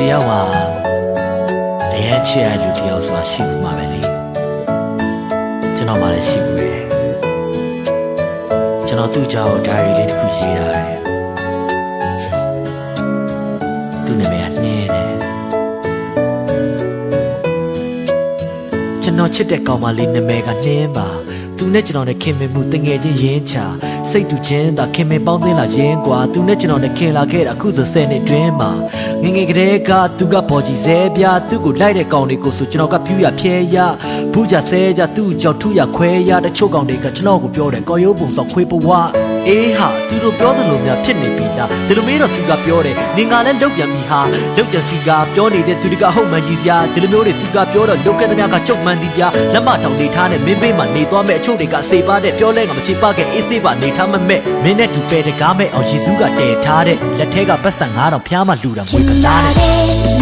တယောက်ဟာအရင်ချစ်ရတဲ့လူတယောက်ဆိုတာရှိဘူးမှာပဲလေကျွန်တော်မှလည်းရှိဘူးတယ်ကျွန်တော်သူ့ကြောင့်ဒါရီလေးတစ်ခုရေးထားတယ်သူ့နာမည်ကနှင်းတယ်ကျွန်တော်ချစ်တဲ့ကောင်မလေးနာမည်ကနှင်းပါ သူနဲ့ကျွန်တော်နဲ့ခင်မင်မှုတငယ်ချင်းရင်းချစိတ်တူချင်းသာခင်မင်ပေါင်းသင်းလာရင်းကွာသူနဲ့ကျွန်တော်နဲ့ခင်လာခဲ့တာအခုဆို၁၀နှစ်တွင်းမှာငငယ်ကလေးကသူကပေါ်ကြီးစဲပြသူ့ကိုလိုက်တဲ့ကောင်တွေကိုဆိုကျွန်တော်ကပြူရဖျဲရဘူးကြဆဲကြသူ့ကြောင့်ထူရခွဲရတချို့ကောင်တွေကကျွန်တော်ကိုပြောတယ်ကော်ရိုးပုံဆောင်ခွေးပွားအေးဟာသူတို့ပြောသလိုများဖြစ်နေပြီလားဒီလိုမေးတော့သူကပြောတယ်နင်ကလည်းလောက်ပြန်ပြီဟာလောက်ကြစီကပြောနေတဲ့သူတွေကဟုတ်မှန်ကြီးစရာဒီလိုမျိုးတွေသူကပြောတော့လောက်ကတည်းကချုပ်မှန်သည်ပြလက်မတောင်နေထားနဲ့မင်းဘေးမှာနေသွားမဲ့အချို့တွေကစေပါတဲ့ပြောလဲကမချေပခဲ့အေးစေးပါနေထားမမဲ့မင်းနဲ့တူပဲတကားမဲ့အောင်ယေစုကတည်ထားတဲ့လက်ထဲကပတ်စံ9000ဖျားမှလူတာမွေးကလားတဲ့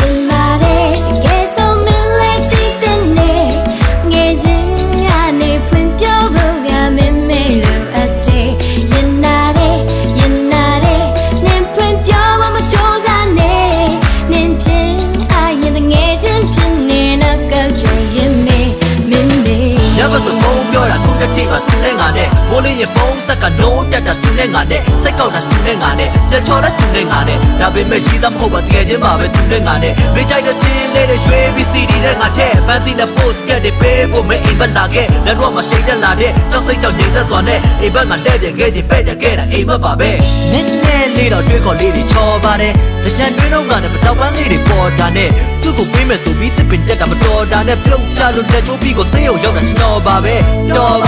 မိုးလေးရင်ဖုန်းဆက်ကနိုးတက်တာသူနဲ့ငါနဲ့စိတ်ကောက်တာသူနဲ့ငါနဲ့ပြန်ချော်တာသူနဲ့ငါနဲ့ဒါပေမဲ့ရည်သားမဟုတ်ပါတကယ်ချင်းပါပဲသူနဲ့ငါနဲ့မေးကြိုက်တဲ့ချင်းလေးတွေရွေးပြီး CD နဲ့ငါထဲပန်းသီးနဲ့ post ကတဲ့ပေးဖို့မအိမ်ဘက်လာခဲ့လက်တော့မှရှိတ်တက်လာတဲ့ကြောက်စိတ်ကြောက်နေသက်စွာနဲ့အိမ်ဘက်မှာတဲ့ပြန်ခဲ့ချင်းပဲ့ကြခဲ့တာအိမ်မက်ပါပဲနည်းနည်းလေးတော့တွေးခေါ်လေးတွေချော်ပါတယ်တကြံတွင်းတော့ကလည်းမတောက်ပန်းလေးတွေပေါ်တာနဲ့သူ့ကိုပေးမယ်ဆိုပြီးတစ်ပင်တက်တာမတော်တာနဲ့ပြုတ်ချလို့လက်ချိုးပြီးကိုဆေးရုံရောက်တာကျွန်တော်ပါပဲတော်ပါ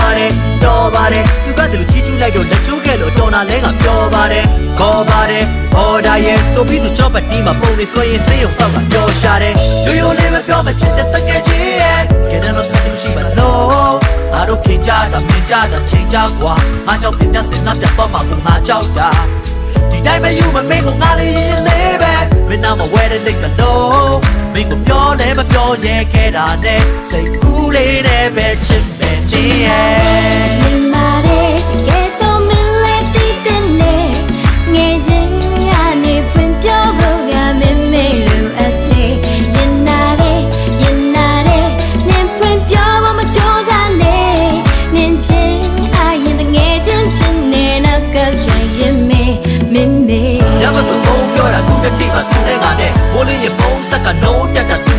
တယ်တော်ပါတယ်သူကတလူချီးကျူးလိုက်တော့လက်ချိုးခဲ့လို့တော်နာလဲကပြောပါတယ်ခေါ်ပါတယ်ဘော်ဒါရဲ့ဆိုပြီးဆိုကြောက်ပတ်တီးမှာပုံလေးဆိုရင်ဆေးရုံဆောက်ကပြောရှာတယ်ရိုးရိုးလေးမပြောမချစ်တဲ့တကယ်ကြီးရဲ့ကဲတော့တူရှိပါလို့အားတို့ခင်ကြတာမြင်ကြတာချိန်ကြကွာငါကြောက်ပြပြစင်ငါပြတ်သွားမှာပုံငါကြောက်တာဒီတိုင်းပဲယူမမင်းကိုငါလေးရင်လေးပဲမင်းနာမဝဲတဲ့လိတ်မလို့မင်းကိုပြောလဲမပြောရဲခဲ့တာနဲ့စိတ်ကူးလေးနဲ့ပဲချစ်မယ်ကြီးရဲ့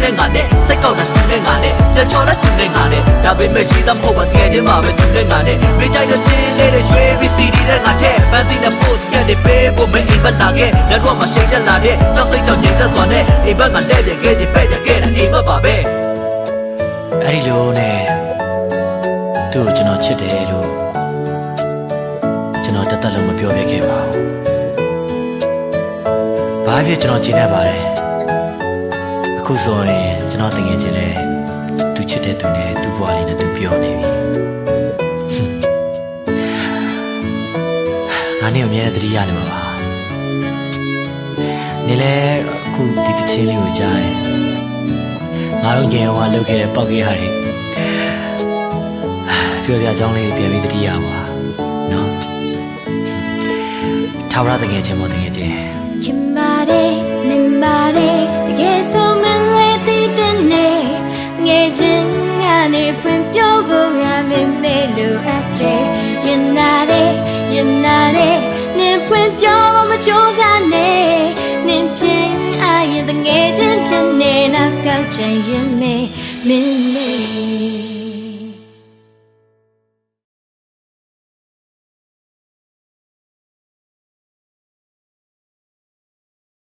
နဲ့ငါနဲ့စိတ်ကောက်တာသူနဲ့ငါနဲ့ပြန်ချော်တာသူနဲ့ငါနဲ့ဒါပေမဲ့ရည်သားမဟုတ်ပါတကယ်ချင်းပါပဲသူနဲ့ငါနဲ့မေးကြိုက်တဲ့ချင်းလေးတွေရွေးပြီး CD နဲ့ငါထဲပန်းသီးနဲ့ post ကတဲ့ပေးဖို့မအိမ်ဘက်လာခဲ့လက်တော့မှရှိတ်တက်လာတဲ့ကြောက်စိတ်ကြောင့်နေသက်စွာနဲ့အိမ်ဘက်မှာတဲ့တဲ့ခဲ့ချင်းပဲ့ကြခဲ့တာအိမ်မက်ပါပဲအဲ့ဒီလိုနဲ့သူ့ကိုကျွန်တော်ချစ်တယ်လို့ကျွန်တော်တသက်လုံးမပြောပြခဲ့ပါဘူး။ဘာဖြစ်ကျွန်တော်ကျင်နေပါတယ်။ အခုဆိုရင်ကျွန်တော်တကယ်ချင်းလဲသူချစ်တဲ့သူနဲ့သူ့ဘဝလေးနဲ့သူပြောနေပြီ။ငါနဲ့အမြဲတမ်းသတိရနေမှာပါ။နေလဲအခုဒီတချင်းလေးကိုကြားတယ်။ငါတို့ငယ်ဟောလောက်ခဲ့တဲ့ပောက်ကြီးဟာတွေပြောစရာအကြောင်းလေးတွေပြန်ပြီးသတိရပါနော်ထာဝရတကယ်ချင်းမတကယ်ချင်း လို့အပ်တယ်ရင်နာတယ်ရင်နာတယ်နင်ဖွင့်ပြောမမကြိုးစားနဲ့နင်ပြင်းအာရင်တငယ်ချင်းဖြစ်နေနောက်ကောက်ချင်ရင်မေမင်းမေ